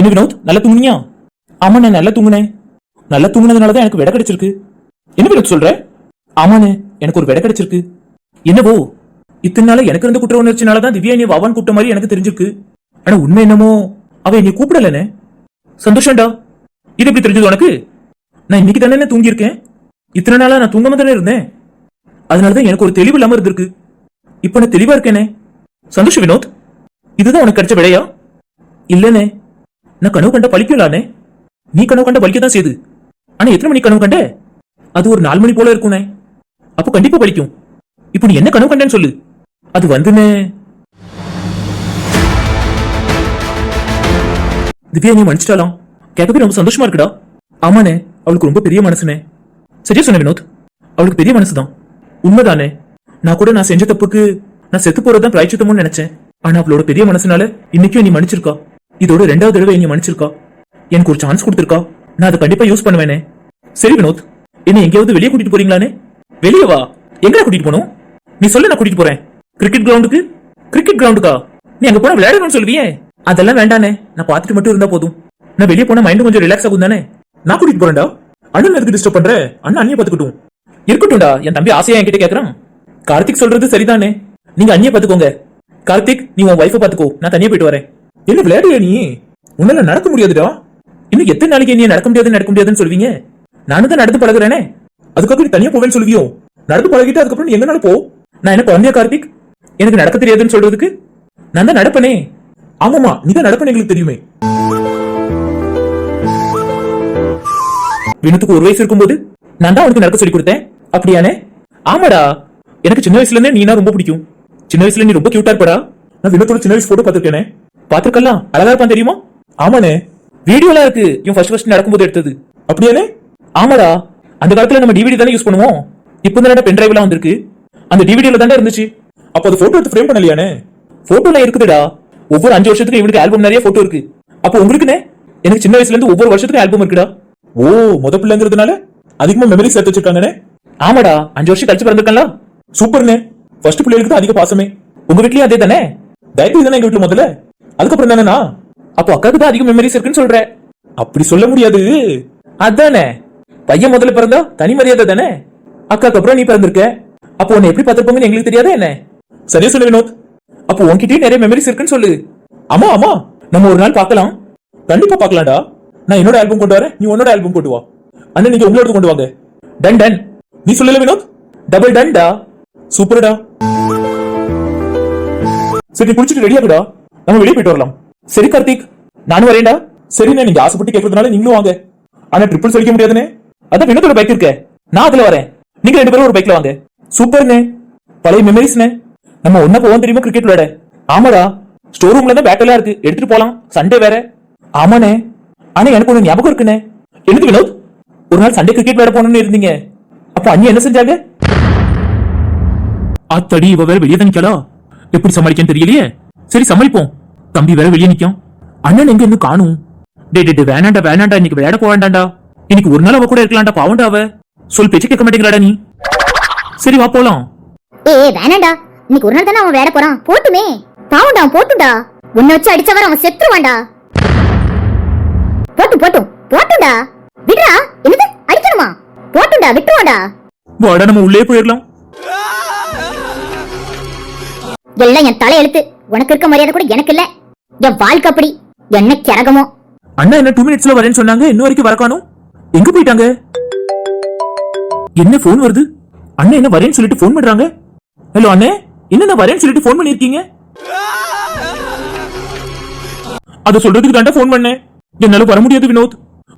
என்ன வினோத் நல்லா தூங்குனியா? ஆமாண்ணே நல்லா தூங்குனேன் நல்லா தூங்குனதுனால தான் எனக்கு விட கிடைச்சிருக்கு. என்ன வினோத் சொல்ற? ஆமாண்ணே எனக்கு ஒரு விட கிடைச்சிருக்கு. என்னவோ? இத்தனை நாளா எனக்கு இருந்த குற்ற உணர்ச்சினால தான் திவ்யா நீ வாவான் கூப்பிட்ட மாதிரி எனக்கு தெரிஞ்சிருக்கு. ஆனா உண்மை என்னமோ? அவ என்னை கூப்பிடலனே சந்தோஷம்டா. இது எப்படி தெரிஞ்சது உனக்கு? நான் இன்னைக்கு தானே தூங்கியிருக்கேன் இத்தனை நாளா நான் தூங்காம தானே இருந்தேன். அதனாலதான் எனக்கு ஒரு தெளிவு இல்லாம இருந்திருக்கு. இப்ப நான் தெளிவா இருக்கேனே. சந்தோஷ் வினோத். இதுதான் உனக்கு கிடைச்ச விடையா? இல்லனே நான் கனவு கண்ட பழிக்கலானே நீ கனவு கண்ட பலிக்க தான் செய்யுது ஆனா எத்தனை மணி கனவு கண்ட? அது ஒரு நாலு மணி போல இருக்கும்னே. அப்போ கண்டிப்பா பலிக்கும் இப்போ நீ என்ன கனவு கண்டேன்னு சொல்லு. அது வந்துனே திவ்யா நீ மன்னிச்சிட்டாலாம் கேட்கவே ரொம்ப சந்தோஷமா இருக்குடா. ஆமாண்ணே அவளுக்கு ரொம்ப பெரிய மனசுனே சரியா சொன்ன வினோத்? அவளுக்கு பெரிய மனசுதான். உண்மைதானே. நான் கூட நான் செஞ்ச தப்புக்கு நான் செத்து போறதுதான் பிராய்ச்சித்தமும் நினைச்சேன். ஆனா அவளோட பெரிய மனசுனால இன்னைக்கும் நீ மன்னிச்சிருக்கா. இதோட ரெண்டாவது தடவை நீ மன்னிச்சிருக்கா? எனக்கு ஒரு சான்ஸ் கொடுத்துருக்கா? நான் அதை கண்டிப்பா யூஸ் பண்ணுவேனே. சரி வினோத் என்ன எங்கேயாவது வெளியே கூட்டிட்டு போறீங்களானே? வெளியே வா. எங்க கூட்டிட்டு போகணும் நீ சொல்ல நான் கூட்டிட்டு போறேன். கிரிக்கெட் கிரவுண்டுக்கு கிரிக்கெட் கிரவுண்டுக்கா நீ அங்க போனா விளையாடணும்னு சொல்லுவியே. அதெல்லாம் வேண்டானே. நான் பார்த்துட்டு மட்டும் இருந்தா போதும். நான் வெளியே போனா மைண்ட் கொஞ்சம் ரிலாக்ஸ் ஆகும் தானே? நான் கூட்டிட்டு போறேன்டா. அண்ணன் எதுக்கு டிஸ்டர்ப் பண்ற? அண்ணன் அண்ணிய பாத்துக்கட்டும் இருக்கட்டும்டா. என் தம்பி ஆசையா என்கிட்ட கேக்குறான். கார்த்திக் சொல்றது சரிதானே? நீங்க அண்ணிய பாத்துக்கோங்க கார்த்திக் நீ உன் வைஃபை பாத்துக்கோ நான் தனியா போயிட்டு வரேன். என்ன விளையாடுற நீ? உன்னால நடக்க முடியாதுடா. இன்னும் எத்தனை நாளைக்கு நீ நடக்க முடியாது நடக்க முடியாதுன்னு சொல்வீங்க நானும் தான் நடந்து பழகுறேனே. அதுக்கப்புறம் நீ தனியா போவேன்னு சொல்லுவியோ? நடந்து பழகிட்டு அதுக்கப்புறம் நீ எங்கனாலும் போ. நான் என்ன குழந்தையா கார்த்திக்? எனக்கு நடக்க தெரியாதுன்னு சொல்றதுக்கு? நான் தான் நடப்பனே. ஆமாமா நீ தான் நடப்பேன்னு எங்களுக்கு தெரியுமே. வினத்துக்கு ஒரு வயசு இருக்கும்போது நான் தான் உனக்கு நடக்க சொல்லி கொடுத்தேன். அப்படியானே ஆமாடா. எனக்கு சின்ன வயசுல இருந்தே நீனா ரொம்ப பிடிக்கும். சின்ன வயசுல நீ ரொம்ப கியூட்டா இருப்படா. நான் வினத்தோட சின்ன வயசு போட்டோ பாத்திருக்கேனே பாத்திருக்கலாம் அழகா இருப்பான் தெரியுமா? ஆமாண்ணே. வீடியோலாம் இருக்கு. இவன் ஃபர்ஸ்ட் ஃபர்ஸ்ட் நடக்கும்போது எடுத்தது. அப்படியானே ஆமாடா. அந்த காலத்துல நம்ம டிவிடி தானே யூஸ் பண்ணுவோம். இப்போ தான் பென் டிரைவ்லாம் வந்திருக்கு. அந்த டிவிடியில தானே இருந்துச்சு. அப்போ அது போட்டோ எடுத்து ஃப்ரேம் பண்ணலையானே போட்டோலாம் இருக்குதுடா. ஒவ்வொரு அஞ்சு வருஷத்துக்கு இவனுக்கு ஆல்பம் நிறைய போட்டோ இருக்கு. அப்போ உங்களுக்குனே எனக்கு சின்ன வயசுல இருந்து ஒவ்வொரு வருஷத்துக்கும் ஆல்பம் இருக்குடா. ஓ முத பிள்ளைங்கிறதுனால அதிகமா மெமரி சேர்த்து வச்சிருக்காங்கண்ணே? ஆமாடா. அஞ்சு வருஷம் கழிச்சு பிறந்திருக்கல சூப்பர்ண்ணே. ஃபர்ஸ்ட் பிள்ளைகளுக்கு தான் அதிக பாசமே. உங்க வீட்லயும் அதே தானே தயவு தானே எங்க வீட்டுல முதல்ல? அதுக்கப்புறம் தானேண்ணா அப்போ அக்காவுக்கு தான் அதிக மெமரிஸ் இருக்குன்னு சொல்ற. அப்படி சொல்ல முடியாது. அதானே? பையன் முதல்ல பிறந்தா தனி மரியாதை தானே? அக்காக்கு அப்புறம் நீ பிறந்திருக்க. அப்போ உன்னை எப்படி பார்த்திருப்பாங்கன்னு எங்களுக்கு தெரியாதா என்ன? சரியா சொல்லு வினோத். அப்போ உன்கிட்டயும் நிறைய மெமரிஸ் இருக்குன்னு சொல்லு. ஆமா ஆமா. நம்ம ஒரு நாள் பார்க்கலாம். கண்டிப்பா பார்க்கலாம்டா. நான் என்னோட ஆல்பம் கொண்டு வரேன். நீ உன்னோட ஆல்பம் கொண்டு வா. அண்ணன் நீங்க உங்களோட கொண்டு வாங்க. Done done. நீ சொல்லல வினோத்? டபுள் டன்டா சூப்பர்டா. சரி நீ குளிச்சுட்டு ரெடியாகுடா நம்ம வெளியே போயிட்டு வரலாம். சரி கார்த்திக். நானும் வரேன்டா. சரிண்ணே நீங்க ஆசைப்பட்டு கேட்கறதுனால நீங்களும் வாங்க. ஆனா ட்ரிபிள்ஸ் சொல்லிக்க முடியாதுனே. அதான் வினோதோட பைக் இருக்க. நான் அதுல வரேன். நீங்க ரெண்டு பேரும் ஒரு பைக்ல வாங்க. சூப்பர்ண்ணே பழைய மெமரிஸ்ண்ணே நம்ம ஒன்னா போவோம் தெரியுமா கிரிக்கெட் விளையாட? ஆமாடா. ஸ்டோர் ரூம்ல தான் பேட் இருக்கு. எடுத்துட்டு போலாம். சண்டே வேற. ஆமாண்ணே. ஆனா எனக்கு ஒண்ணு ஞாபகம் இருக்குண்ணே. என்னது வினோத்? ஒரு நாள் சண்டே கிரிக்கெட் விளையாட போகணும்னு இருந்தீங்க. அப்ப அண்ணி என்ன செஞ்சாங்க? அத்தடி இவ வேற வெளியே தான் நிக்கலா எப்படி சமாளிக்கன்னு தெரியலையே. சரி சமாளிப்போம். தம்பி வேற வெளியே நிக்கும் அண்ணன் எங்க இன்னும் காணும்? டே டே வேணாண்டா வேணாண்டா இன்னைக்கு விளையாட போக வேண்டாம்டா இன்னைக்கு ஒரு நாள் அவ கூட இருக்கலாம்டா பாவண்டா அவ. சொல் பேச்சு கேட்க மாட்டேங்கிறாடா நீ. சரி வா போலாம். ஏய் வேணாண்டா. இன்னைக்கு ஒரு நாள் தானே அவன் வேட போறான். போட்டுமே. பாவண்டா அவன் போட்டும்டா உன்னை வச்சு அடிச்சவர அவன் செத்துருவான்டா. போட்டும் போட்டும் போட்டும்டா விடுறா. என்னது? அடிக்கணுமா? போட்டும்டா விட்டுருவான்டா. வாடா நம்ம உள்ளே போயிடலாம். எல்லாம் என் தலையெழுத்து. உனக்கு இருக்க மரியாதை கூட எனக்கு இல்ல. என் வாழ்க்கை அப்படி. என்ன கிரகமோ அண்ணா என்ன டூ மினிட்ஸ்ல வரேன்னு சொன்னாங்க. இன்ன வரைக்கும் வரக்கானும் எங்க போயிட்டாங்க? என்ன ஃபோன் வருது? அண்ணா என்ன வரேன்னு சொல்லிட்டு ஃபோன் பண்றாங்க? ஹலோ அண்ணே என்ன வரேன்னு சொல்லிட்டு ஃபோன் பண்ணிருக்கீங்க அத சொல்றதுக்கு தாண்டா ஃபோன் பண்ணேன். என்னால வர முடியாது வினோத்.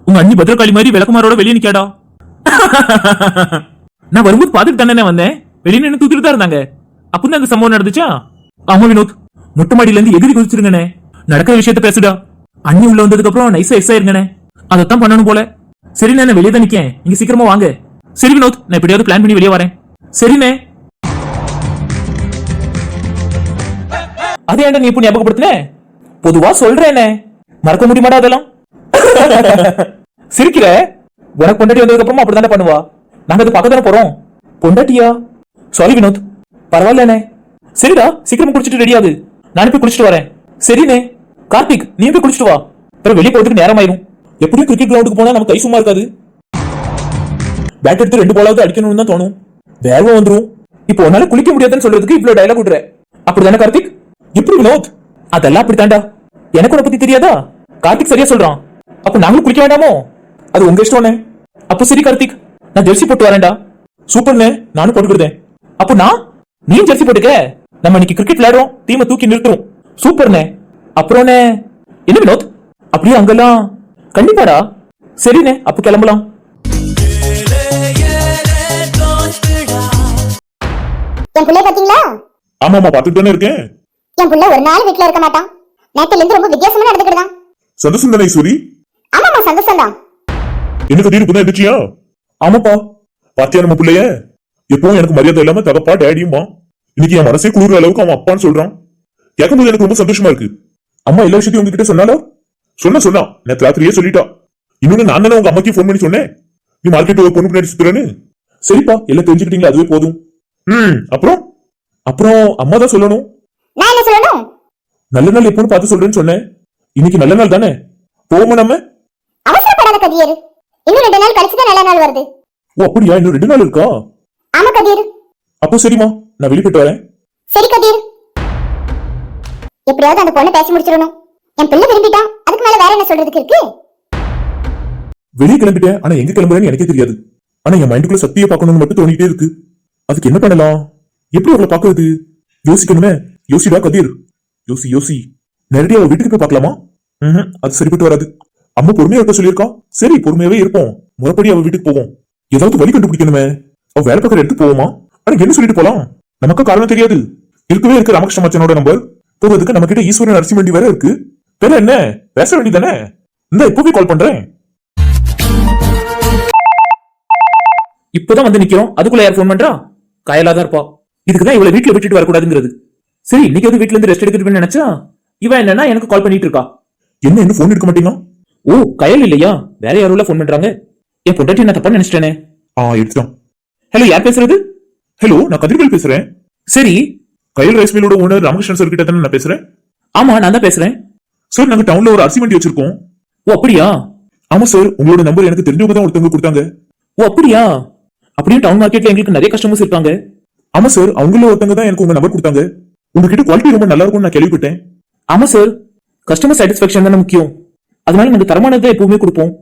உங்க அண்ணி பத்திரகாளி மாதிரி விளக்குமாரோட வெளியே நிக்காடா? நான் வரும்போது பாத்துட்டு தானே வந்தேன். வெளியே நின்று தூக்கிட்டு தான் இருந்தாங்க. அப்படின்னு அந்த சம்பவம் நடந்துச்சா? ஆமா வினோத். மொட்டை மாடியில இருந்து எகிரி குதிச்சிருங்கண்ணே. நடக்கிற விஷயத்த பேசுடா. அண்ணி உள்ள வந்ததுக்கு அப்புறம் நைஸா எக்ஸ் ஆயிருங்கண்ணே அதைத்தான் பண்ணணும் போல. சரி நான் வெளியே தான் நிக்கேன். நீங்க சீக்கிரமா வாங்க. சரி வினோத் நான் எப்படியாவது பிளான் பண்ணி வெளியே வரேன். சரிண்ணே. அதே ஏன்டா நீ இப்போ ஞாபகப்படுத்தின? பொதுவா சொல்றேனே மறக்க முடியுமாடா அதெல்லாம்? சிரிக்கிற? உனக்கு பொண்டாட்டி வந்ததுக்கு அப்புறமா அப்படிதானே பண்ணுவா? நாங்க அது பார்க்க தானே போறோம். பொண்டாட்டியா? சாரி வினோத். பரவாயில்லண்ணே. சரிடா சீக்கிரமா குடிச்சிட்டு ரெடியாது நான் நானும் போய் குளிச்சுட்டு வரேன். சரிண்ணே. கார்த்திக் நீ போய் குளிச்சுட்டு வா. அப்புறம் வெளியே போறதுக்கு நேரம் ஆயிடும் எப்படியும் கிரிக்கெட் கிரவுண்டுக்கு போனா நம்ம கை சும்மா இருக்காது. பேட் எடுத்து ரெண்டு பாலாவது அடிக்கணும்னு தான் தோணும். வேகம் வந்துரும். இப்போ உன்னால குளிக்க முடியாதுன்னு சொல்றதுக்கு இவ்வளவு டயலாக் விடுற அப்படிதானே கார்த்திக்? எப்படி வினோத்? அதெல்லாம் அப்படித்தான்டா. எனக்கு உன பத்தி தெரியாதா? கார்த்திக் சரியா சொல்றான். அப்ப நாங்களும் குளிக்க வேண்டாமோ? அது உங்க இஷ்டம்ண்ணே அப்போ சரி கார்த்திக். நான் ஜெர்சி போட்டு வரேன்டா. சூப்பர்ண்ணே. நானும் போட்டுக்கிட்டேன் அப்போ நான்? நீ ஜெர்சி போட்டுக்க? நம்ம இன்னைக்கு கிரிக்கெட் விளையாடுறோம் டீமை தூக்கி நிறுத்துறோம். சூப்பர்ண்ணே அப்புறம்ண்ணே என்ன வினோத்? அப்படியே அங்கெல்லாம். கண்டிப்பாடா. சரிண்ணே அப்போ கிளம்பலாம். என் பிள்ளை பாத்தீங்களா? ஆமாமா பாத்துட்டு தானே இருக்கேன். என் புள்ள ஒரு நாள் வீட்ல இருக்க மாட்டான். நேத்துல இருந்து ரொம்ப வித்தியாசமா நடந்துக்கிட்டான் சந்தோஷம் தானே ஈஸ்வரி ஆமாமா சந்தோஷம் தான் எனக்கு திடீர்னு புதன் எதிர்ச்சியா ஆமாப்பா. பாத்தியா நம்ம பிள்ளைய? எப்பவும் எனக்கு மரியாதை இல்லாம தகப்பா டேடியுமா இன்னைக்கு என் மனசே குளிர்ற அளவுக்கு அவன் அப்பான்னு சொல்றான். கேட்கும்போது எனக்கு ரொம்ப சந்தோஷமா இருக்கு. அம்மா எல்லா விஷயத்தையும் உங்ககிட்ட சொன்னாலோ சொன்னா சொன்னா. நேற்று ராத்திரியே சொல்லிட்டா. இன்னொன்னு நான் தானே உங்க அம்மாக்கு ஃபோன் பண்ணி சொன்னேன். நீ மார்க்கெட் ஒரு பொண்ணு பின்னாடி சுத்துறேன்னு. சரிப்பா எல்லாம் தெரிஞ்சுக்கிட்டீங்களா? அதுவே போதும். ம் அப்புறம்? அப்புறம் அம்மா தான் சொல்லணும். நல்ல நாள் எப்போன்னு பார்த்து சொல்றேன்னு சொன்னேன். இன்னைக்கு நல்ல நாள் தானே? போவோமா நம்ம? அவசரப்படாத கதியர் இன்னும் ரெண்டு நாள் கழிச்சு தான் நல்ல நாள் வருது. ஓ அப்படியா? இன்னும் ரெண்டு நாள் இருக்கா? ஆமா கதிர் அப்போ சரிம்மா. நான் வெளிப்பட்டு வரேன். சரி கதிர். எப்படியாவது அந்த பொண்ணை பேசி முடிச்சிடணும். என் பிள்ளை விரும்பிட்டான். அதுக்கு மேல வேற என்ன சொல்றதுக்கு இருக்கு? வெளியே கிளம்பிட்டேன். ஆனா எங்க கிளம்புறேன்னு எனக்கே தெரியாது. ஆனா என் மைண்டுக்குள்ள சக்தியை பார்க்கணும்னு மட்டும் தோணிட்டே இருக்கு. அதுக்கு என்ன பண்ணலாம்? எப்படி அவளை பாக்குறது யோசிக்கணுமே. யோசிடா கதிர். யோசி யோசி. நேரடியா அவ வீட்டுக்கு போய் பார்க்கலாமா? ம்ஹும், அது சரிப்பட்டு வராது. அம்மா பொறுமையா இருக்க சொல்லியிருக்கா? சரி பொறுமையாவே இருப்போம். முறைப்படி அவ வீட்டுக்கு போவோம். ஏதாவது வழி கண்டுபிடிக்கணுமே. அவ வேலை பார்க்குற இடத்துக்கு போவோமா? ஆனா என்ன சொல்லிட்டு போலாம்? நமக்கு காரணம் தெரியாது. இருக்கவே இருக்கு ராமகிருஷ்ண மச்சனோட நம்பர் போகிறதுக்கு நம்ம கிட்ட ஈஸ்வரன் நரசிம்மண்டி வேற இருக்கு. வேற என்ன? பேச வேண்டியதானே இந்த இப்பவே கால் பண்றேன். இப்பதான் வந்து நிக்கிறோம். அதுக்குள்ள யார் ஃபோன் பண்றா? காயலா தான் இருப்பா. இதுக்குதான் இவளை வீட்டுல விட்டுட்டு வரக்கூடாதுங்கிறது. சரி இன்னைக்கு வந்து வீட்டுல இருந்து ரெஸ்ட் எடுத்துட்டு நினைச்சா? இவன் என்னன்னா எனக்கு கால் பண்ணிட்டு இருக்கா. என்ன இன்னும் போன் எடுக்க மாட்டீங்க ஓ கயல் இல்லையா? வேற யாரும் ஃபோன் பண்றாங்க? என் பொண்டாட்டி நான் தப்பா நினைச்சிட்டேனே. ஆ எடுத்துட்டோம் ஹலோ யார் பேசுறது? ஹலோ நான் கதிர்வேல் பேசுறேன். சரி கயல் ரைஸ் மில்லோட ஓனர் ராமகிருஷ்ணன் சார் கிட்ட தானே நான் பேசுறேன்? ஆமா நான் தான் பேசுறேன். சார் நாங்க டவுன்ல ஒரு அரிசி வண்டி வச்சிருக்கோம். ஓ அப்படியா? ஆமா சார் உங்களோட நம்பர் எனக்கு தெரிஞ்சவங்க தான் ஒருத்தவங்க கொடுத்தாங்க. ஓ அப்படியா? அப்படியே டவுன் மார்க்கெட்ல எங்களுக்கு நிறைய கஸ்டமர்ஸ் இருக்காங்க. ஆமா சார் அவங்கள ஒருத்தவங்க தான் எனக்கு உங்க நம்பர் கொடுத்தாங்க. உங்ககிட்ட குவாலிட்டி ரொம்ப நல்லா இருக்கும்னு நான் கேள்விப்பட்டேன். ஆமா சார் கஸ்டமர் சாட்டிஸ்பாக்சன் தானே முக்கியம். அதனால நாங்க தரமானதை எப்பவுமே கொடுப்போம்.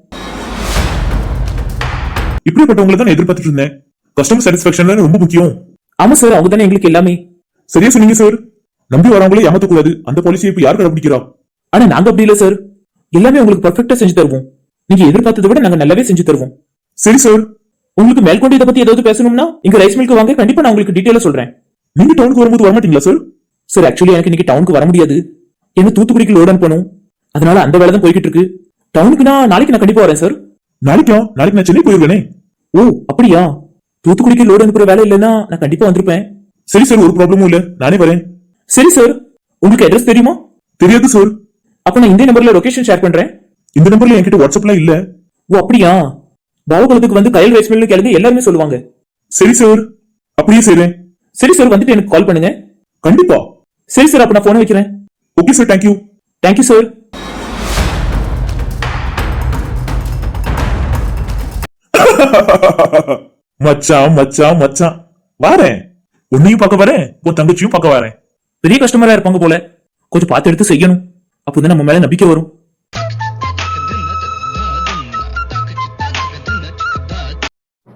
இப்படிப்பட்டவங்களை தான் எதிர்பார்த்துட்டு இருந்தேன். கஸ்டமர் சாட்டிஸ்பாக்சன் ரொம்ப முக்கியம். ஆமா சார் அவங்க தானே எங்களுக்கு எல்லாமே. சரியா சொன்னீங்க சார் நம்பி வரவங்களே ஏமாத்தக்கூடாது. அந்த பாலிசியை இப்ப யார் கடைபிடிக்கிறா? ஆனா நாங்க அப்படி இல்ல சார் எல்லாமே உங்களுக்கு பர்ஃபெக்ட்டா செஞ்சு தருவோம். நீங்க எதிர்பார்த்ததை விட நாங்க நல்லாவே செஞ்சு தருவோம். சரி சார் உங்களுக்கு மேற்கொண்டு இதை பத்தி ஏதாவது பேசணும்னா இங்க ரைஸ் மில்க் வாங்க கண்டிப்பா நான் உங்களுக்கு டீட்டெயிலா சொல்றேன். நீங்க டவுனுக்கு வரும்போது வரமாட்டீங்களா சார் சார் ஆக்சுவலி எனக்கு இன்னைக்கு டவுனுக்கு வர முடியாது. என்ன தூத்துக்குடிக்கு லோட் அனுப்பணும். அதனால அந்த வேலை தான் போய்கிட்டு இருக்கு. டவுனுக்கு நான் நாளைக்கு நான் கண்டிப்பா வரேன் சார் நாளைக்கா? நாளைக்கு நான் சென்னை போயிருவேனே. ஓ அப்படியா? தூத்துக்குடிக்கு லோடு அனுப்புற வேலை இல்லைன்னா நான் கண்டிப்பா வந்திருப்பேன். சரி சார் ஒரு ப்ராப்ளமும் இல்ல. நானே வரேன். சரி சார் உங்களுக்கு அட்ரஸ் தெரியுமா? தெரியாது சார் அப்ப நான் இந்த நம்பர்ல லொகேஷன் ஷேர் பண்றேன். இந்த நம்பர்ல என்கிட்ட வாட்ஸ்அப்லாம் இல்ல. ஓ அப்படியா? பாவகுளத்துக்கு வந்து கயல் ரைஸ் மில்னு கிளம்பி எல்லாருமே சொல்லுவாங்க. சரி சார் அப்படியே செய்றேன். சரி சார் வந்துட்டு எனக்கு கால் பண்ணுங்க. கண்டிப்பா. சரி சார் அப்ப நான் போன வைக்கிறேன். Okay sir thank you thank you sir மச்சான் மச்சான் மச்சான் வாரேன். உன்னையும் பார்க்க வரேன். உன் தங்கச்சியும் பார்க்க வரேன். பெரிய கஸ்டமரா இருப்பாங்க போல. கொஞ்சம் பார்த்து எடுத்து செய்யணும். அப்போதான் நம்ம மேல நம்பிக்கை வரும்.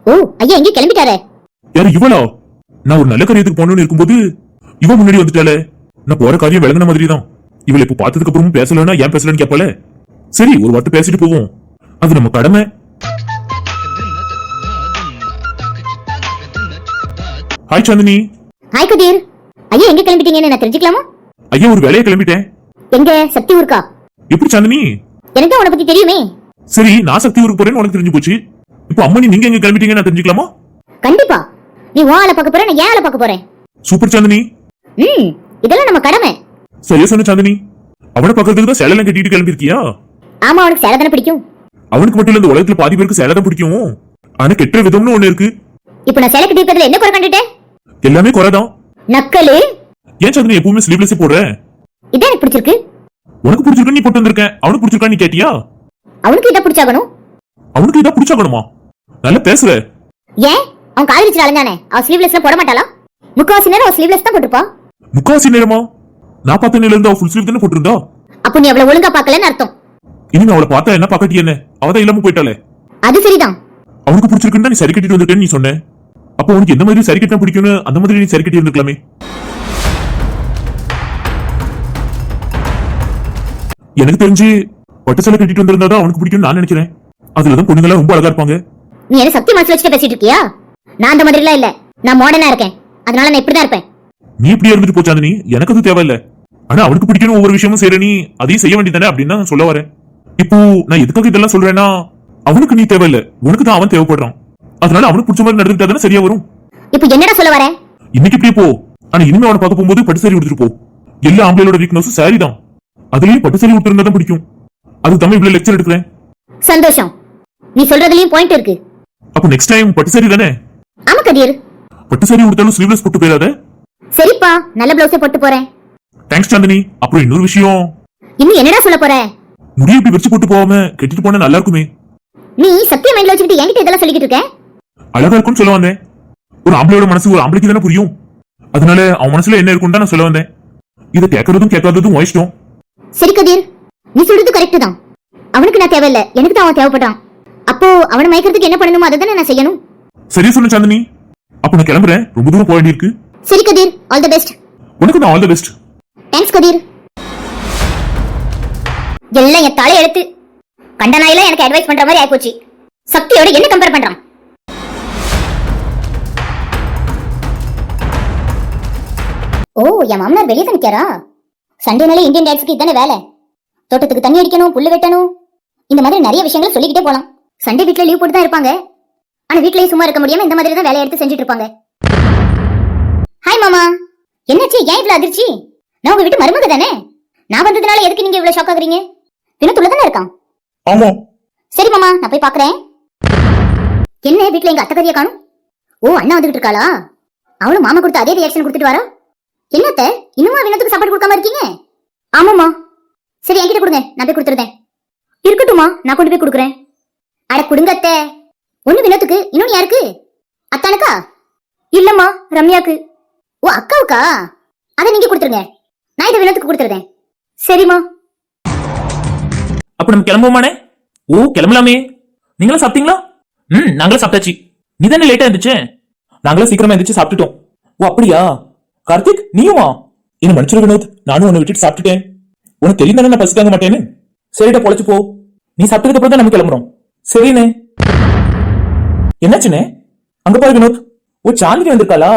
ஓ ஐயா எங்க கிளம்பிட்டாரே. யாரு இவளா? நான் ஒரு நல்ல காரியத்துக்கு போகணும்னு இருக்கும்போது இவ முன்னாடி வந்துட்டாளே. நான் போற காரியம் விளங்குன மாதிரி தான் இவளை இப்ப பார்த்ததுக்கு அப்புறமும் பேசலன்னா ஏன் பேசலன்னு கேட்பால சரி ஒரு வார்த்தை பேசிட்டு போவோம். அது நம்ம கடமை. ஹாய் சாந்தினி ஹாய் கதிர் ஐயா எங்க கிளம்பிட்டீங்கன்னு நான் தெரிஞ்சுக்கலாமா? ஐயா ஒரு வேலையை கிளம்பிட்டேன். எங்க? சக்தி ஊருக்கா? எப்படி சாந்தினி எனக்கு உன்னை பத்தி தெரியுமே. சரி நான் சக்தி ஊருக்கு போறேன்னு உனக்கு தெரிஞ்சு போச்சு. இப்போ அம்மனி நீங்க எங்க கிளம்பிட்டீங்கன்னு நான் தெரிஞ்சுக்கலாமா? கண்டிப்பா. நீ உன் ஆளை பார்க்க போற நான் ஏன் ஆளை பார்க்க போறேன். சூப்பர் சாந்தினி ம் இதெல்லாம் நம்ம கடமை. சரியா சொன்ன சாந்தினி அவனை பக்கத்துக்கு தான் சேலைலாம் கட்டிட்டு கிளம்பிருக்கியா ஆமா அவனுக்கு சேலை தானே பிடிக்கும். அவனுக்கு மட்டும் இல்ல இந்த உலகத்துல பாதி பேருக்கு சேலை தான் பிடிக்கும். ஆனா கெட்ட விதம்னு ஒண்ணு இருக்கு. இப்போ நான் சேலை கட்டி இருக்கிறதுல என்ன குறை கண்டுட்டேன் எல்லாமே குறைதான். நக்கலு. ஏன் சாந்தினி எப்பவுமே ஸ்லீவ்லெஸ் போடுற? இதான் எனக்கு பிடிச்சிருக்கு. உனக்கு பிடிச்சிருக்க நீ போட்டு வந்திருக்கேன் அவனுக்கு பிடிச்சிருக்கா நீ கேட்டியா? அவனுக்கு இதை பிடிச்சாகணும். அவனுக்கு இதான் பிடிச்சாகணுமா? நல்லா பேசுற. ஏன்? அவன் காலேஜ் வச்சு அலைஞ்சானே? அவ ஸ்லீவ்லெஸ்ல போட மாட்டாளா? முக்காவாசி நேரம் அவ ஸ்லீவ்லெஸ் தான் போட்டுப்பா முக்காவாசி நேரமா? நான் பார்த்த நேரம் இருந்து ஃபுல் ஸ்லீவ் தானே போட்டிருந்தா? அப்போ நீ அவளை ஒழுங்கா பார்க்கலன்னு அர்த்தம். இனிமே அவளை பார்த்தா என்ன பார்க்கட்டி என்ன அவதான் இல்லாம போயிட்டாளே. அது சரிதான். அவனுக்கு பிடிச்சிருக்குன்னு நீ சரி கட்டிட்டு வந்திருக்கேன்னு நீ சொன்ன. அப்போ உனக்கு எந்த மாதிரி சரி கட்டினா பிடிக்கும்னு அந்த மாதிரி நீ சரி கட்டி இருந்திருக்கலாமே? எனக்கு தெரிஞ்சு பட்டு சேலை கட்டிட்டு வந்திருந்தா தான் அவனுக்கு பிடிக்கும்னு நான் நினைக்கிறேன். அதுலதான் பொண்ணுங்க ரொம்ப அழகா இருப்பாங்க. நீ என்ன மனசுல வச்சுட்டு பேசிட்டு இருக்கியா? நான் அந்த மாதிரி எல்லாம் இல்ல. நான் மாடர்னா இருக்கேன். அதனால நான் இப்படிதான் இருப்பேன். நீ இப்படியே இருந்துட்டு போச்சாந்து நீ எனக்கு அது தேவையில்ல. ஆனா அவனுக்கு பிடிக்கணும் ஒவ்வொரு விஷயமும் செய்யற நீ அதையும் செய்ய வேண்டியதானே அப்படின்னு சொல்ல வரேன். இப்போ நான் எதுக்காக இதெல்லாம் சொல்றேன்னா அவனுக்கு நீ தேவையில்ல. உனக்கு தான் அவன் தேவைப்படுறான். அதனால அவனுக்கு பிடிச்ச மாதிரி நடந்துக்கிட்டா சரியா வரும்? இப்போ என்னடா சொல்ல வர? இன்னைக்கு இப்படியே போ. ஆனா இனிமே அவனை பார்க்க போகும்போது பட்டு சாரி உடுத்துட்டு போ. எல்லா ஆம்பளையோட வீக்னஸும் சாரி தான். அதுலயும் பட்டு சாரி உடுத்திருந்தா தான் பிடிக்கும். அது தமிழ் இவ்வளவு லெக்சர் எடுக்கிறேன். சந்தோஷம். நீ சொல்றதுலயும் பாயிண்ட் இருக்கு. அப்போ நெக்ஸ்ட் டைம் பட்டு சாரி தானே? ஆமா கதிர். பட்டு சாரி உடுத்தாலும் ஸ்லீவ்லெஸ் போட்டு போயிடாத. சரிப்பா நல்ல பிளவுஸே போட்டு போறேன். தேங்க்ஸ் சாந்தினி. அப்புறம் இன்னொரு விஷயம். இன்னும் என்னடா சொல்ல போற? முடிய இப்படி வச்சு போட்டு போகாம கட்டிட்டு போனா நல்லா இருக்குமே. நீ சத்திய மைண்ட்ல வச்சுக்கிட்டு என்கிட்ட இதெல்லாம் சொல்லிக்கிட்டு இருக்க? அழகா இருக்கும்னு சொல்ல வந்தேன். ஒரு ஆம்பளையோட மனசு ஒரு ஆம்பளைக்கு தானே புரியும். அதனால அவன் மனசுல என்ன இருக்குன்னு தான் நான் சொல்ல வந்தேன். இதை கேட்கறதும் கேட்காததும் இஷ்டம். சரி கதிர். நீ சொல்றது கரெக்ட் தான். அவனுக்கு நான் தேவையில்ல. எனக்கு தான் அவன் தேவைப்பட்டான். அப்போ அவனை மயக்கிறதுக்கு என்ன பண்ணணுமோ அதை தானே நான் செய்யணும். சரியா சொன்ன சாந்தினி. அப்ப நான் கிளம்புறேன். ரொம்ப தூரம் போக வேண்டியிருக்கு. சரி கதிர். ஆல் தி பெஸ்ட் உனக்கு நான் all the best thanks Kathir. எல்லாம் என் தலை எடுத்து கண்ட நாயில எனக்கு அட்வைஸ் பண்ற மாதிரி ஆயிப்போச்சு. சக்தியோட என்ன கம்பேர் பண்றான்? ஓ என் மாமனார் வெளியே நிக்காரா சண்டேனாலே இந்தியன் டாக்ஸுக்கு இதானே வேலை. தோட்டத்துக்கு தண்ணி அடிக்கணும் புல்லு வெட்டணும். இந்த மாதிரி நிறைய விஷயங்கள் சொல்லிக்கிட்டே போலாம். சண்டே வீட்ல லீவ் போட்டு தான் இருப்பாங்க. ஆனா வீட்லயும் சும்மா இருக்க முடியாம இந்த மாதிரி தான் வேலையை எடுத்து செஞ்சுட்டு இருப்பாங்க. ஹாய் மாமா. என்னாச்சு? ஏன் இவ்வளவு அதிர்ச்சி? நான் உங்க வீட்டு மருமக தானே? நான் வந்ததுனால எதுக்கு நீங்க இவ்வளவு ஷாக் ஆகுறீங்க? வினத்துள்ள தானே இருக்கான். ஆமா. சரி மாமா நான் போய் பாக்குறேன். என்ன வீட்ல எங்க அத்தை கறிய காணும்? ஓ அண்ணா வந்துகிட்டு இருக்காளா? அவளும் மாமா கொடுத்த அதே ரியாக்ஷன் கொடுத்துட்டு வரா? என்னத்த? இன்னுமா வினத்துக்கு சாப்பாடு கொடுக்காம இருக்கீங்க? ஆமாமா சரி என்கிட்ட கொடுங்க. நான் போய் கொடுத்துருந்தேன் இருக்கட்டுமா நான் கொண்டு போய் கொடுக்குறேன். அட கொடுங்க அத்தை ஒண்ணு வினத்துக்கு இன்னொன்னு யாருக்கு? அத்தானுக்கா? இல்லம்மா ரம்யாக்கு. ஓ அக்காவுக்கா? அதை நீங்க கொடுத்துருங்க. நான் இதை வினத்துக்கு கொடுத்துருந்தேன் சரிம்மா. அப்ப நம்ம கிளம்புவோமானே? ஓ கிளம்பலாமே. நீங்களும் சாப்பிட்டீங்களா? ம் நாங்களும் சாப்பிட்டாச்சு. நீ தானே லேட்டா இருந்துச்சு நாங்களும் சீக்கிரமா எந்திரிச்சு சாப்பிட்டுட்டோம். ஓ அப்படியா? கார்த்திக் நீயுமா? என்ன மன்னிச்சிரு வினோத் நானும் உன்னை விட்டுட்டு சாப்பிட்டுட்டேன். உனக்கு தெரியும் தானே நான் பசி தாங்க மாட்டேன்னு? சரிடா பொழைச்சு போ. நீ சாப்பிட்டதுக்கு அப்புறம் தான் நம்ம கிளம்புறோம். சரிண்ணே. என்னாச்சுண்ணே? அங்க பாரு வினோத் ஓ சாந்தினி வந்திருக்காளா?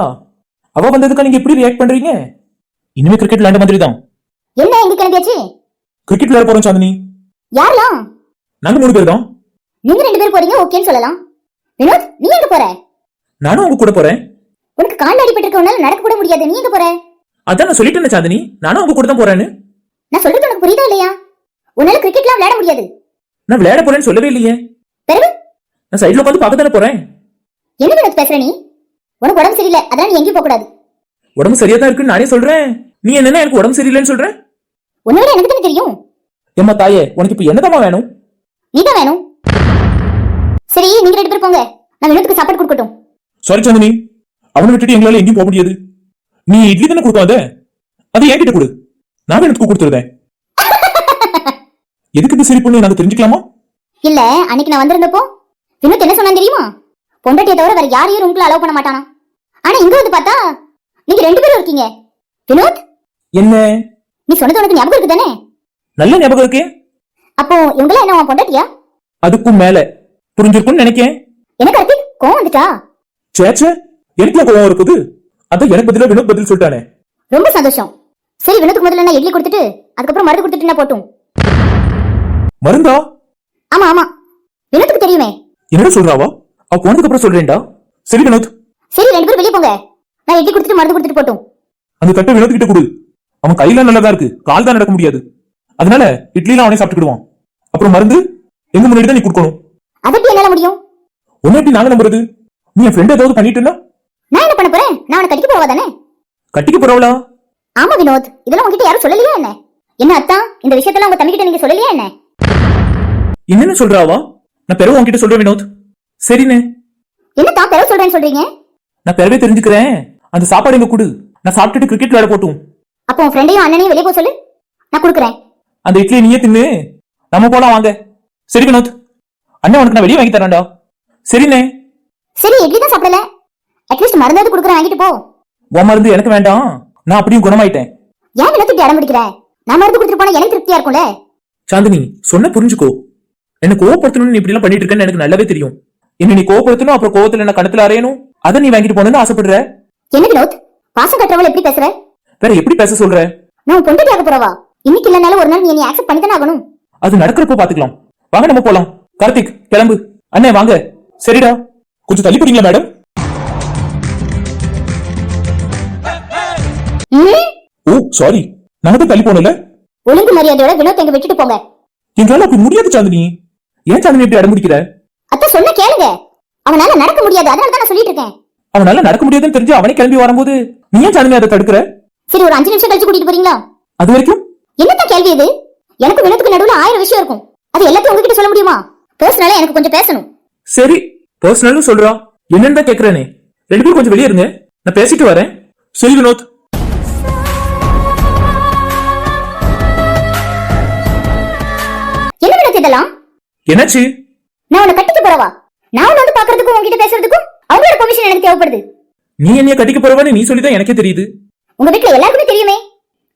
அவ வந்ததுக்கு நீங்க எப்படி ரியாக்ட் பண்றீங்க? இனிமே கிரிக்கெட் விளையாண்ட மாதிரி தான் என்ன எங்க கிளம்பியாச்சு? கிரிக்கெட் விளையாட போறோம் சாந்தினி. யாரெல்லாம்? நாங்க மூணு பேர் தான் நீங்க ரெண்டு பேர் போறீங்க ஓகேன்னு சொல்லலாம். வினோத் நீ எங்க போற? நானும் உங்க கூட போறேன். உனக்கு கால் அடிபட்டு இருக்கவனால நடக்க கூட முடியாது. நீ எங்க போற? அதான் நான் சொல்லிட்டேன் சாந்தினி. நானும் உங்க கூட தான் போறேன்னு. நான் சொல்றது உனக்கு புரியுதா இல்லையா? உன்னால கிரிக்கெட்லாம் விளையாட முடியாது. நான் விளையாட போறேன்னு சொல்லவே இல்லையே. பிறகு நான் சைடுல உட்காந்து பார்க்க தானே போறேன். என்ன வினோத் பேசுற நீ? உனக்கு உடம்பு சரியில்லை. அதான் நீ எங்கேயும் போக கூடாது. உடம்பு சரியா தான் இருக்குன்னு நானே சொல்றேன். நீ என்னன்னா எனக்கு உடம்பு சரியில்லைன்னு சொல்ற? உன்னை விட எனக்கு தானே தெரியும்? ஏம்மா தாயே உனக்கு இப்ப என்னதாம்மா வேணும்? நீ தான் வேணும். சரி நீங்க ரெண்டு பேர் போங்க. நான் வினோத்துக்கு சாப்பாடு கொடுக்கட்டும். சாரி சாந்தினி. அவனை விட்டுட்டு எங்களால எங்கேயும் போக முடியாது. நீ இட்லி தானே கொடுக்காத அது என்கிட்ட கொடு. நான் எனக்கு கொடுத்துருந்தேன் எதுக்கு இது சரி பண்ணு நாங்க தெரிஞ்சுக்கலாமா? இல்ல அன்னைக்கு நான் வந்திருந்தப்போ வினோத் என்ன சொன்னான் தெரியுமா? பொண்டாட்டியை தவிர வேற யாரையும் ரூம்குள்ள அலோவ் பண்ண மாட்டானா? ஆனா இங்க வந்து பார்த்தா நீங்க ரெண்டு பேரும் இருக்கீங்க. வினோத்? என்ன? நீ சொன்னது உனக்கு ஞாபகம் இருக்கு தானே நல்ல ஞாபகம் இருக்கே. அப்போ இவங்கள என்ன உன் பொண்டாட்டியா? அதுக்கும் மேல. புரிஞ்சிருக்கும்னு நினைக்கேன். என்ன கார்த்திக்? கோவம் வந்துட்டா? சேச்சே எனக்கு கோவம் இருக்குது? அதான் எனக்கு பதிலா வினோத் பதில் சொல்லிட்டானே. ரொம்ப சந்தோஷம். சரி வினோத்துக்கு முதல்ல நான் இட்லி கொடுத்துட்டு அதுக்கப்புறம் மருந்து கொடுத்துட்டு நான் போட்டும். மருந்தா? ஆமா ஆமா. வினோத்துக்கு தெரியுமே. என்னடா சொல்றாவா? அவ போனதுக்கு அப்புறம் சொல்றேன்டா. சரி வினோத். சரி ரெண்டு பேரும் வெளியே போங்க. நான் இட்லி கொடுத்துட்டு மருந்து கொடுத்துட்டு போட்டும். அந்த தட்டை வினோத் கிட்ட கொடு. அவன் கையில நல்லதா இருக்கு. கால் தான் நடக்க முடியாது. அதனால இட்லிலாம் அவனே சாப்பிட்டுக்கிடுவான். அப்புறம் மருந்து? எங்க முன்னாடி தான் நீ கொடுக்கணும். அது எப்படி என்னால முடியும்? உன்னை எப்படி நாங்க நம்புறது? நீ என் ஃப்ரெண்ட் ஏதாவது பண்ணிட்டுன்னா? நான் என்ன பண்ண போறேன்? நான் அவனை கட்டிக்க போவா தானே? கட்டிக்க போறவளா? ஆமா வினோத் இதெல்லாம் உங்ககிட்ட யாரும் சொல்லலையா என்ன? என்ன அத்தா இந்த விஷயத்தெல்லாம் உங்க தம்பிக்கிட்ட நீங்க சொல்லலையா என்ன? என்னன்னு சொல்றாவா? நான் பிறகு உன்கிட்ட சொல்றேன் வினோத். சரிண்ணே. என்ன தான் பெற சொல்றேன்னு சொல்றீங்க? நான் பிறவே தெரிஞ்சுக்கிறேன். அந்த சாப்பாடு எங்க கொடு. நான் சாப்பிட்டுட்டு கிரிக்கெட் விளையாட போட்டும். அப்போ உன் ஃப்ரெண்டையும் அண்ணனையும் வெளியே போக சொல்லு. நான் கொடுக்குறேன். அந்த இட்லியை நீயே தின்னு. நம்ம போலாம் வாங்க. சரி வினோத். அண்ணன் உனக்கு நான் வெளியே வாங்கி தரேன்டா. சரிண்ணே. சரி இட்லி அட்லீஸ்ட் மருந்தாவது கொடுக்குறேன் வாங்கிட்டு போ. உன் மருந்து எனக்கு வேண்டாம். நான் அப்படியும் குணமாயிட்டேன். ஏன் வினத்துக்கு இடம் பிடிக்கிற நான் மருந்து கொடுத்துட்டு போனா எனக்கு திருப்தியா இருக்கும்ல? சாந்தினி சொன்ன புரிஞ்சுக்கோ. என்ன கோவப்படுத்தணும்னு நீ இப்படி எல்லாம் பண்ணிட்டு இருக்கேன்னு எனக்கு நல்லாவே தெரியும். என்ன நீ கோவப்படுத்தணும் அப்புறம் கோவத்துல என்ன கணத்துல அறையணும் அதை நீ வாங்கிட்டு போகணும்னு ஆசைப்படுற. என்ன வினோத் பாசம் கட்டுறவள் எப்படி பேசுற? வேற எப்படி பேச சொல்ற? நான் உன் பொண்டாட்டியாக போறவா? இன்னைக்கு இல்லனாலும் ஒரு நாள் நீ என்னை ஆக்செப்ட் பண்ணி தானே ஆகணும். அது நடக்கிறப்போ பாத்துக்கலாம். வாங்க நம்ம போலாம். கார்த்திக் கிளம்பு. அண்ணே வாங்க. சரிடா. கொஞ்சம் தள்ளி போறீங்களா மேடம்? ஓ சாரி நான் தான் தள்ளி போனல ஒழுங்கு மரியாதையோட வினோத் எங்க விட்டுட்டு போங்க. எங்களால அப்படி முடியாது சாந்தினி. ஏன் சாந்தினி இப்படி அடம்பிடிக்கிற? அத்தை சொன்ன கேளுங்க. அவனால நடக்க முடியாது அதனால தான் நான் சொல்லிட்டு இருக்கேன். அவனால நடக்க முடியாதுன்னு தெரிஞ்சு அவனே கிளம்பி வரும்போது நீ ஏன் சாந்தினி அதை தடுக்கிற? சரி ஒரு அஞ்சு நிமிஷம் கழிச்சு கூட்டிட்டு போறீங்களா? அது வரைக்கும்? என்னத்தான் கேள்வி இது? எனக்கு வினத்துக்கு நடுவுல ஆயிரம் விஷயம் இருக்கும். அது எல்லாத்தையும் உங்ககிட்ட சொல்ல முடியுமா? பர்சனலா எனக்கு கொஞ்சம் பேசணும். சரி பர்சனலும் சொல்றா. என்னன்னு தான் கேக்குறேனே. ரெண்டு பேரும் கொஞ்சம் வெளியே இருங்க. நான் பேசிட்டு வரேன். சரி வினோத். என்னாச்சு? நான் உன்னை கட்டிக்க போறவா? நான் உன்னை வந்து பாக்குறதுக்கும் உங்ககிட்ட பேசுறதுக்கும் அவங்களோட பெர்மிஷன் எனக்கு தேவைப்படுது. நீ என்னைய கட்டிக்க போறவன்னு நீ சொல்லிதான் எனக்கே தெரியுது. உங்க வீட்டுல எல்லாருக்குமே தெரியுமே?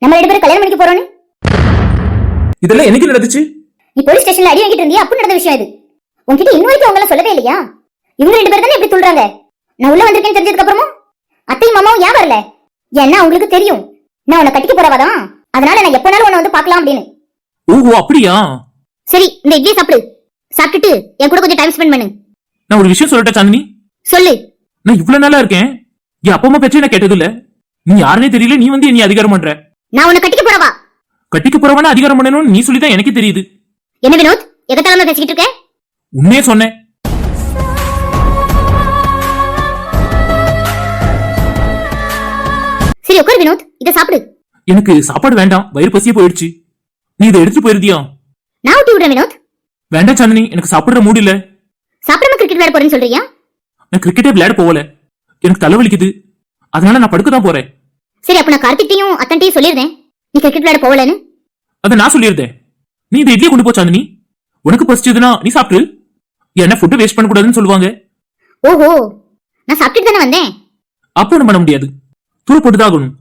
நம்ம ரெண்டு பேரும் கல்யாணம் பண்ணிக்க போறோம்னு? இதெல்லாம் என்னைக்கு நடந்துச்சு? நீ போலீஸ் ஸ்டேஷன்ல அடி வாங்கிட்டு இருந்தியா? அப்ப நடந்த விஷயம் இது. உன்கிட்ட இன்னும் வரைக்கும் அவங்க சொல்லவே இல்லையா? இவங்க ரெண்டு பேரும் தானே இப்படி சொல்றாங்க? நான் உள்ள வந்திருக்கேன்னு தெரிஞ்சதுக்கு அப்புறமும் அத்தையும் மாமாவும் ஏன் வரல? ஏன்னா உங்களுக்கு தெரியும். நான் உன்னை கட்டிக்க போறவாதான் அதனால நான் எப்பனாலும் உன்னை வந்து பார்க்கலாம் அப்படின்னு. ஓஹோ அப்படியா? சரி இந்த இட்லியை சாப்பிடு. சாப்பிட்டுட்டு என் கூட கொஞ்சம் டைம் ஸ்பெண்ட் பண்ணு. நான் ஒரு விஷயம் சொல்லட்டா சாந்தினி? சொல்லு. நான் இவ்வளவு நாளா இருக்கேன். என் அப்பா அம்மா பேச்சே நான் கேட்டது இல்ல நீ யாருனே தெரியல நீ வந்து என்னை அதிகாரம் பண்ற. நான் உன்னை கட்டிக்க போறவா? கட்டிக்க போறவன அதிகாரம் பண்ணணும்னு நீ சொல்லிதான் எனக்கே தெரியுது. என்ன வினோத் எகத்தாலமா பேசிக்கிட்டு இருக்க உண்மையே சொன்னேன். சரி உட்கார் வினோத் இதை சாப்பிடு. எனக்கு சாப்பாடு வேண்டாம் வயிறு பசியே போயிடுச்சு. நீ இதை எடுத்துட்டு போயிருதியா நான் ஊட்டி விடுறேன் வினோத். வேண்டாம் சாந்தினி எனக்கு சாப்பிடுற மூடு இல்ல. சாப்பிடாம கிரிக்கெட் விளையாட போறேன்னு சொல்றியா நான் கிரிக்கெட்டே விளையாட போகல. எனக்கு தலைவலிக்குது அதனால நான் படுக்க தான் போறேன். சரி அப்ப நான் கார்த்திக்டையும் அத்தன்ட்டையும் சொல்லிருந்தேன் நீ கிரிக்கெட் விளையாட போகலன்னு. அதை நான் சொல்லியிருந்தேன் நீ இந்த இட்லியை கொண்டு போ சாந்தினி. உனக்கு பசிச்சதுன்னா நீ சாப்பிட்டு என்ன ஃபுட்டு வேஸ்ட் பண்ணக்கூடாதுன்னு சொல்லுவாங்க. ஓஹோ நான் சாப்பிட்டுட்டு தானே வந்தேன். அப்போ ஒண்ணும் பண்ண முடியாது. தூர போட்டுதான் ஆகணும்.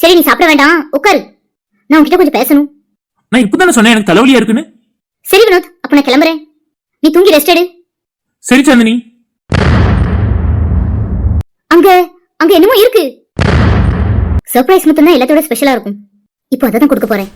சரி நீ சாப்பிட வேண்டாம். உட்காரு. நான் உன்கிட்ட கொஞ்சம் பேசணும். நான் இப்பதானே சொன்னேன் எனக்கு தலைவலியா இருக்குன்னு. சரி வினோத். அப்ப நான் கிளம்புறேன். நீ தூங்கி ரெஸ்ட் எடு. சரி சாந்தினி. அங்க அங்க என்னமோ இருக்கு. சர்ப்ரைஸ் மட்டும் தான் எல்லாத்தோட ஸ்பெஷலா இருக்கும். இப்போ அதை தான் கொடுக்க போறேன்.